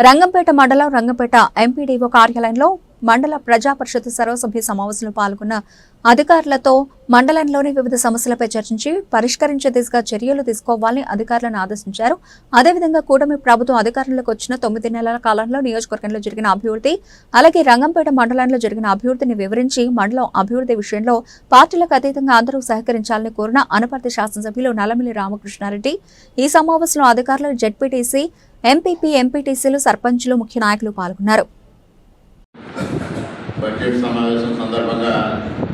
రంగంపేట మండలం రంగంపేట ఎంపీడీఓ కార్యాలయంలో మండల ప్రజా పరిషత్ సర్వసభ్య సమావేశంలో పాల్గొన్న అధికారులతో మండలంలోని వివిధ సమస్యలపై చర్చించి పరిష్కరించే దిశగా చర్యలు తీసుకోవాలని అధికారులను ఆదేశించారు. అదేవిధంగా కూటమి ప్రభుత్వం అధికారంలోకి వచ్చిన తొమ్మిది నెలల కాలంలో నియోజకవర్గంలో జరిగిన అభివృద్ధి అలాగే రంగంపేట మండలంలో జరిగిన అభివృద్ధిని వివరించి మండలం అభివృద్ధి విషయంలో పార్టీలకు అతీతంగా అందరూ సహకరించాలని కోరిన అనపర్తి శాసనసభ్యులు నలమిలి రామకృష్ణారెడ్డి. ఈ సమావేశంలో అధికారులు జడ్పీటీసీ ఎంపీపీ ఎంపీటీసీలు సర్పంచులు ముఖ్య నాయకులు పాల్గొన్నారు. బడ్జెట్ సమావేశం సందర్భంగా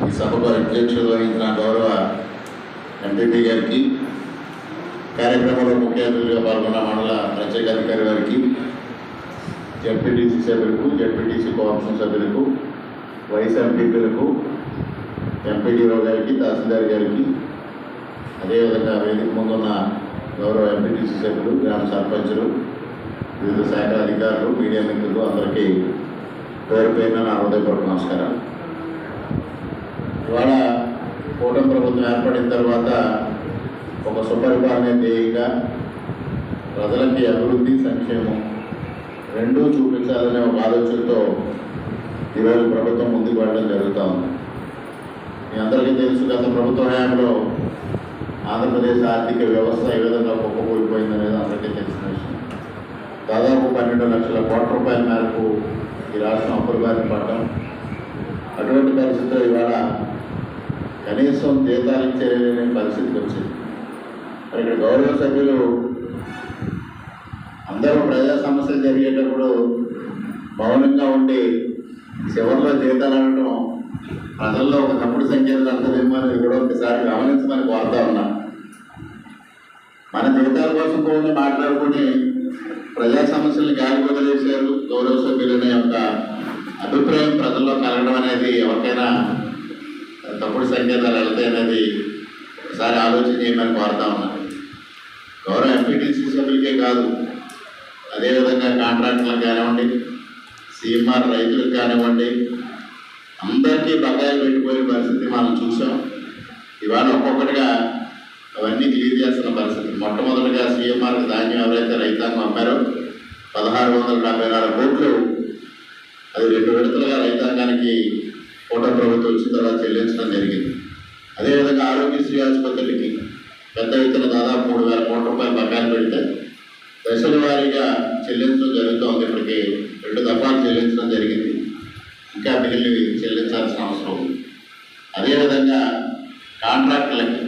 ఈ సభకు అధ్యక్షులు వహించిన గౌరవ ఎంపీపీ గారికి కార్యక్రమంలో ముఖ్య అతిథులుగా పాల్గొన్న మండల ప్రత్యేక అధికారి వారికి జడ్పీటీసీ సభ్యులకు జడ్పీటీసీ కోఆప్షన్ సభ్యులకు వైస్ ఎంపీపీలకు ఎంపీడీఓ గారికి తహసీల్దార్ గారికి అదేవిధంగా వేదిక ముందున్న గౌరవ ఎంపీటీసీ సభ్యులు గ్రామ సర్పంచులు వివిధ శాఖ అధికారులు మీడియా మిత్రులు అందరికీ పేరు పేరున నా హృదయపూర్వక నమస్కారాలు. ఇవాళ కూటమి ప్రభుత్వం ఏర్పడిన తర్వాత ఒక సుపరిపాలన ధ్యేయంగా ప్రజలకి అభివృద్ధి సంక్షేమం రెండూ చూపించాలనే ఒక ఆలోచనతో ఈరోజు ప్రభుత్వం ముందుకు వెళ్ళడం జరుగుతూ ఉంది. మీ అందరికీ తెలుసు గత ప్రభుత్వ హయాంలో ఆంధ్రప్రదేశ్ ఆర్థిక వ్యవస్థ ఏ విధంగా కుప్పకూలిపోయిందనేది అందరికీ తెలిసిన విషయం. దాదాపు పన్నెండు లక్షల కోట్ల రూపాయల మేరకు బారిన పడ్డం అటువంటి పరిస్థితుల్లో ఇవాళ కనీసం జీతాలు ఇచ్చేయలేని పరిస్థితికి వచ్చింది. మరి ఇక్కడ గౌరవ సభ్యులు అందరూ ప్రజా సమస్యలు జరిగేటప్పుడు మౌనంగా ఉండి చివరిలో జీతాలు అనడం ప్రజల్లో ఒక తప్పుడు సంఖ్యలు అంతదేమో కూడా ఒకసారి గమనించమని కోరుతా ఉన్నా. మన జీతాల కోసం కూడా మాట్లాడుకుని ప్రజా సమస్యలను గాలి వదిలేశారు అభిప్రాయం ప్రజల్లో కలగడం అనేది ఎవరికైనా తప్పుడు సంకేతాలు వెళ్తాయి అనేది ఒకసారి ఆలోచన చేయమని కోరుతా ఉన్నాను గౌరవ ఎంపీటీసీ సభ్యులకే కాదు అదేవిధంగా కాంట్రాక్టర్లకు కానివ్వండి సీఎంఆర్ రైతులకు కానివ్వండి అందరికీ బకాయిలు పెట్టిపోయే పరిస్థితి మనం చూసాం. ఇవాళ ఒక్కొక్కటిగా అవన్నీ క్లియర్ చేస్తున్న పరిస్థితి. మొట్టమొదటిగా సీఎంఆర్కి ధాన్యం ఎవరైతే రైతాంగం అమ్మారో పదహారు వందల డెబ్బై నాలుగు కోట్లు అది రెండు విడతలుగా రైతాంగానికి కూటమి ప్రభుత్వం వచ్చిన తర్వాత చెల్లించడం జరిగింది. అదేవిధంగా ఆరోగ్యశ్రీ ఆసుపత్రులకి పెద్ద ఎత్తున దాదాపు మూడు వేల కోట్ల రూపాయలు బకాయిలు పెడితే దశల వారీగా చెల్లించడం జరుగుతుంది. ఇప్పటికి రెండు దఫాలు చెల్లించడం జరిగింది. ఇంకా మిగిలినవి చెల్లించాల్సిన అవసరం ఉంది. అదేవిధంగా కాంట్రాక్టులకి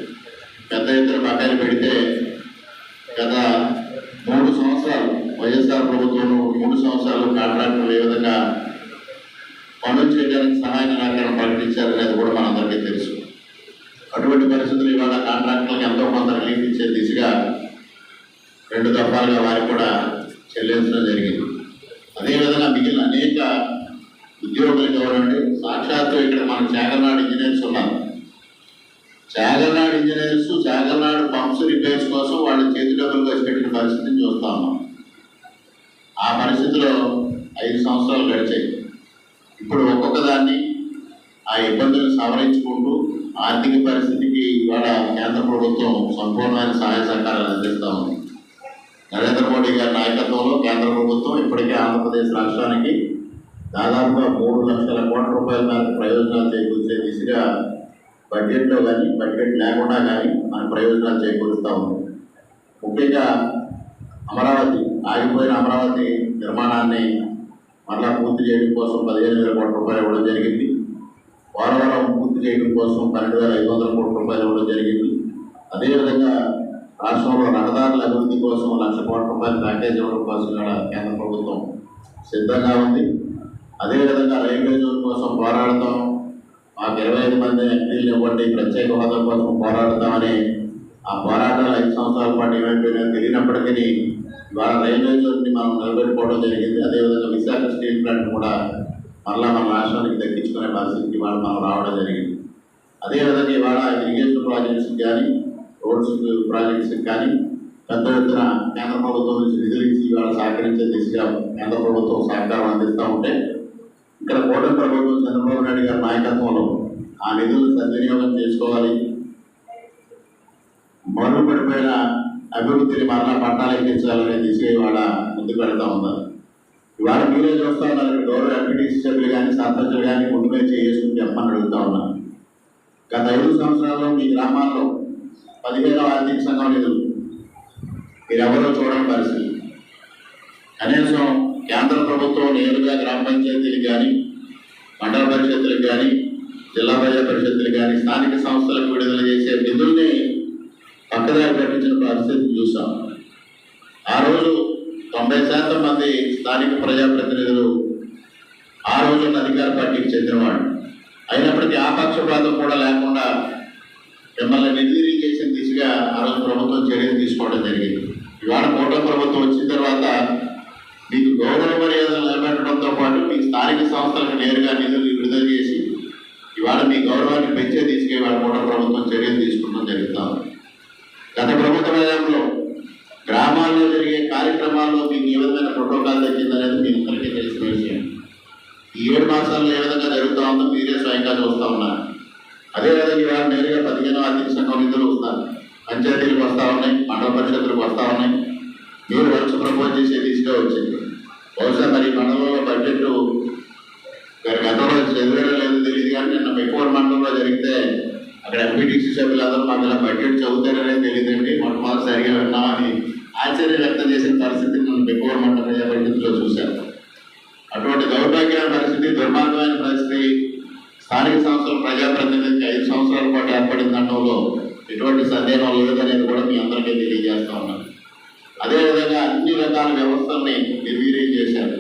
పెద్ద ఎత్తున బకాయిలు పెడితే గత మూడు సంవత్సరాలు వైఎస్ఆర్ ప్రభుత్వం మూడు సంవత్సరాలు కాంట్రాక్టులు ఏ విధంగా చేయడానికి సహాయ నిరాకరణ ప్రకటించారనేది కూడా మనందరికీ తెలుసు. అటువంటి పరిస్థితులు ఇవాళ కాంట్రాక్టులకు ఎంతో కొంత రిలీఫ్ ఇచ్చే దిశగా రెండు దఫాలుగా వారికి కూడా చెల్లించడం జరిగింది. అదేవిధంగా మిగిలిన అనేక ఉద్యోగులకు ఎవరండి సాక్షాత్తు ఇక్కడ మన చాగర్నాడు ఇంజనీర్స్ ఉన్నారు. Chagarnadu engineers Chagarnadu pumps repairs కోసం వాళ్ళ చేతి డబ్బులు ఖర్చు పెట్టిన పరిస్థితిని చూస్తా ఉన్నాం. ఆ పరిస్థితిలో ఐదు సంవత్సరాలు గడిచాయి. ఇప్పుడు ఒక్కొక్క దాన్ని ఆ ఇబ్బందులు సవరించుకుంటూ ఆర్థిక పరిస్థితికి ఇవాళ కేంద్ర ప్రభుత్వం సంపూర్ణమైన సహాయ సహకారాలు అందిస్తూ ఉంది. నరేంద్ర మోడీ గారి నాయకత్వంలో కేంద్ర ప్రభుత్వం ఇప్పటికే ఆంధ్రప్రదేశ్ రాష్ట్రానికి దాదాపుగా మూడు లక్షల కోట్ల రూపాయల మేరకు ప్రయోజనాలు చేకూర్చే దిశగా బడ్జెట్లో కానీ బడ్జెట్ లేకుండా కానీ మన ప్రయోజనాలు చేకూరుస్తూ ఉంది. ముఖ్యంగా అమరావతి ఆగిపోయిన అమరావతి నిర్మాణాన్ని మరలా పూర్తి చేయడం కోసం పదిహేను వేల కోట్ల రూపాయలు ఇవ్వడం జరిగింది. పోలవరం పూర్తి చేయడం కోసం పన్నెండు వేల ఐదు వందల కోట్ల రూపాయలు ఇవ్వడం జరిగింది. అదేవిధంగా రాష్ట్రంలో రహదారుల అభివృద్ధి కోసం లక్ష కోట్ల రూపాయల ప్యాకేజ్ ఇవ్వడం కోసం కూడా కేంద్ర ప్రభుత్వం సిద్ధంగా ఉంది. అదేవిధంగా రైల్వే జోన్ కోసం పోరాడతాం. మాకు ఇరవై ఐదు మంది ఎంపీలు ఇవ్వండి. ప్రత్యేక హోదా కోసం పోరాడతామని ఆ పోరాటాలు ఐదు సంవత్సరాల పాటు ఏమైపోయినాయో తెలియనప్పటికీ ఇవాళ రైల్వే జోన్ని మనం నిలబెట్టుకోవడం జరిగింది. అదేవిధంగా విశాఖ స్టీల్ ప్లాంట్ కూడా మరలా మన రాష్ట్రానికి దక్కించుకునే పరిస్థితికి ఇవాళ మనం రావడం జరిగింది. అదేవిధంగా ఇవాళ ఇరిగేషన్ ప్రాజెక్ట్స్కి కానీ రోడ్స్ ప్రాజెక్ట్స్కి కానీ పెద్ద ఎత్తున కేంద్ర ప్రభుత్వం నుంచి నిధులు ఇచ్చి ఇవాళ సహకరించే దిశగా కేంద్ర ప్రభుత్వం సహకారం అందిస్తూ ఉంటే ఇక్కడ కూటమి ప్రభుత్వం చంద్రబాబు నాయుడు గారి నాయకత్వంలో ఆ నిధులు సద్వినియోగం చేసుకోవాలి. మరుగుపడిపోయిన అభివృద్ధిని మరలా పట్టాలెక్కించాలనే దిశగా ఇవాళ ముందుకు వెళ్తా ఉన్నారు. ఇవాళ మీరే చూస్తా ఉన్నారు గౌరవ ఎంపీటీసీ సభ్యులు కానీ సర్పంచులు కానీ ముందు మీద చేసుకుని చెప్పమని అడుగుతా ఉన్నాను గత ఐదు సంవత్సరాల్లో మీ గ్రామాల్లో పదిహేనవ ఆర్థిక సంఘం నిధులు మీరెవరో చూడని పరిస్థితి. కనీసం కేంద్ర ప్రభుత్వం నేరుగా గ్రామ పంచాయతీలకు కానీ మండల పరిషత్తులకు కానీ జిల్లా ప్రజా పరిషత్తులకు కానీ స్థానిక సంస్థలకు విడుదల చేసే నిధుల్ని పక్కదారి పట్టించిన పరిస్థితి చూసాం. ఆ రోజు తొంభై శాతం మంది స్థానిక ప్రజాప్రతినిధులు ఆ రోజు అధికార పార్టీకి చెందినవాడు అయినప్పటికీ ఆ పక్షపాతం కూడా లేకుండా మిమ్మల్ని నిర్వీర్యం చేసిన దిశగా ఆ రోజు ప్రభుత్వం చర్యలు తీసుకోవడం జరిగింది. ఇవాళ కూటమి ప్రభుత్వం వచ్చిన తర్వాత మీకు గౌరవ మర్యాదలు నిలబెట్టడంతో పాటు మీ స్థానిక సంస్థలకు నేరుగా నిధులు విడుదల చేసి ఇవాళ మీ గౌరవాన్ని పెంచే దిశగా ఇవాళ కూటమి ప్రభుత్వం చర్యలు తీసుకోవడం జరుగుతాం గత ప్రభుత్వ హయాంలో గ్రామాల్లో జరిగే కార్యక్రమాల్లో మీకు ఏ విధమైన ప్రోటోకాల్ తగ్గిందనేది మీ అందరికీ తెలిసిన విషయం. ఈ ఏడు మాసాల్లో ఏ విధంగా జరుగుతూ ఉందో మీరే స్వయంగా చూస్తూ ఉన్నారు. అదేవిధంగా ఇవాళ నేరుగా పదిహేను ఆర్థిక సంఘం నిధులు వస్తారు పంచాయతీలకు వస్తూ ఉన్నాయి మండల పరిషత్తులకు వస్తూ ఉన్నాయి. మీరు వరుస ప్రపోజ్ చేసే దిశగా వచ్చింది. బహుశా మరి మండలంలో బడ్జెట్ గతంలో చదివేయడం లేదో తెలియదు కానీ నిన్న మెక్కువర్ మండలంలో జరిగితే అక్కడ ఎంపీటీసీ సభ్యులందరూ మాకు ఇలా బడ్జెట్ చదువుతారనేది తెలియదండి. మొట్టమొదటిసారిగా విన్నామని ఆశ్చర్యం వ్యక్తం చేసిన పరిస్థితి మనం మెక్కువర్ మండల ప్రజా చూశాను అటువంటి దౌర్భాగ్యమైన పరిస్థితి దుర్మార్గమైన పరిస్థితి స్థానిక సంస్థల ప్రజాప్రతినిధికి ఐదు సంవత్సరాల పాటు ఏర్పడిందనడంలో ఎటువంటి సందేహం లేదనేది కూడా మీ అందరికీ తెలియజేస్తా ఉన్నాను. అదేవిధంగా అన్ని రకాల వ్యవస్థల్ని నిర్వీర్యం చేశారు.